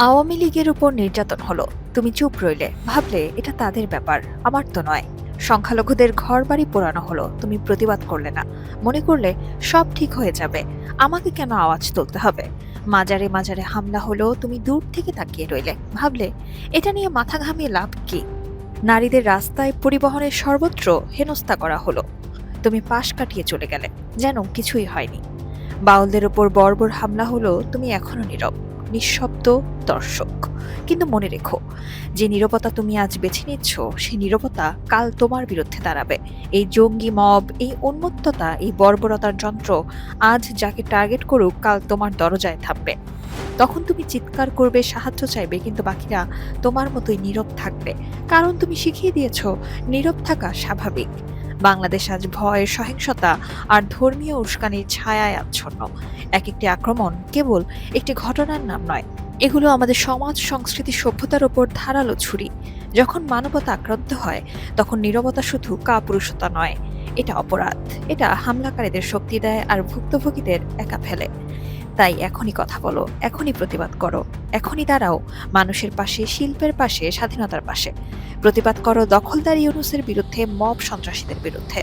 আওয়ামী লীগের উপর নির্যাতন হলো। তুমি চুপ রইলে। ভাবলে, এটা তাদের ব্যাপার। আমার তো নয়। সংখ্যালঘুদের ঘর বাড়ি পোড়ানো হলো। তুমি প্রতিবাদ করলে না। মনে করলে সব ঠিক হয়ে যাবে। আমাকে কেন আওয়াজ তুলতে হবে? মাজারে মাজারে হামলা হলো। তুমি দূর থেকে তাকিয়ে রইলে। ভাবলে, এটা নিয়ে মাথা ঘামিয়ে লাভ কি? নারীদের রাস্তায় পরিবহনের সর্বত্র হেনস্থা করা হলো। তুমি পাশ কাটিয়ে চলে গেলে। যেন কিছুই হয়নি। বাউলদের ওপর বর্বর হামলা হলো। তুমি এখনও নীরব। নিঃশব্দ দর্শক। কিন্তু মনে রেখো, যে নীরবতা তুমি আজ বেছে নিচ্ছ, সেই নীরবতা কাল তোমার বিরুদ্ধে দাঁড়াবে। এই জঙ্গি মব, এই উন্মত্ততা, এই বর্বরতার যন্ত্র আজ যাকে টার্গেট করুক, কাল তোমার দরজায় থাকবে। তখন তুমি চিৎকার করবে, সাহায্য চাইবে, কিন্তু বাকিরা তোমার মতোই নীরব থাকবে। কারণ তুমি শিখিয়ে দিয়েছ, নীরব থাকা স্বাভাবিক। বাংলাদেশ আজ ভয় সহিংসতা আর ধর্মীয় উস্কানির ছায়ায় আচ্ছন্ন। এক একটি আক্রমণ কেবল একটি ঘটনার নাম নয়, এগুলো আমাদের সমাজ, সংস্কৃতি, সভ্যতার ওপর ধারালো ছুরি। যখন মানবতা আক্রান্ত হয়, তখন নীরবতা শুধু কাপুরুষতা নয়, এটা অপরাধ। এটা হামলাকারীদের শক্তি দেয় আর ভুক্তভোগীদের একা ফেলে। তাই এখনই কথা বলো, এখনই প্রতিবাদ করো, এখনই দাঁড়াও মানুষের পাশে, শিল্পের পাশে, স্বাধীনতার পাশে। প্রতিবাদ করো দখলদারি ইউনুসের বিরুদ্ধে, মব সন্ত্রাসীদের বিরুদ্ধে।